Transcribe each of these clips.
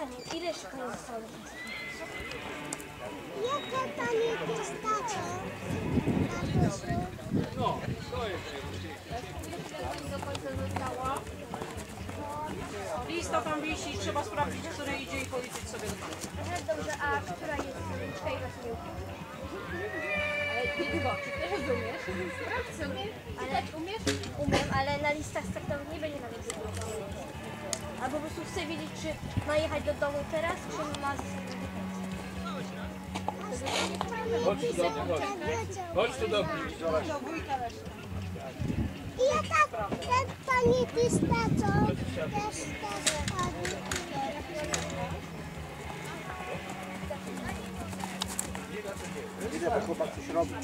pytanie, ile szkół zostało? Jakie to nie pistacze? Do końca zostało. Lista tam wisi, trzeba sprawdzić, który idzie i policzyć sobie do końca. Dobrze, a która jest liczka i właśnie Ale jednego, czy ty rozumiesz? Sprawdź sobie. Ale umiesz? Umiem, ale na listach startowych nie będzie nawet jednego. A po prostu chcę wiedzieć, czy ma jechać do domu teraz, czy ma zostać Chodź tu do mnie, Chodź tu do mnie. I jaka to nie pistacze? Też też chodzi.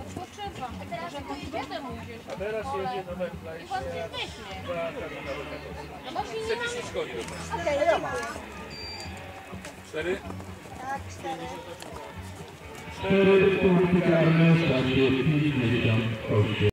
Odpoczywam. A teraz jakąś wodę musisz. A teraz jedzie numer I pan się weźmie. 22. No właśnie nie Chcecie mam... Okej, dobra. Cztery? Tak, cztery. Cztery punkty karne w czasie 58.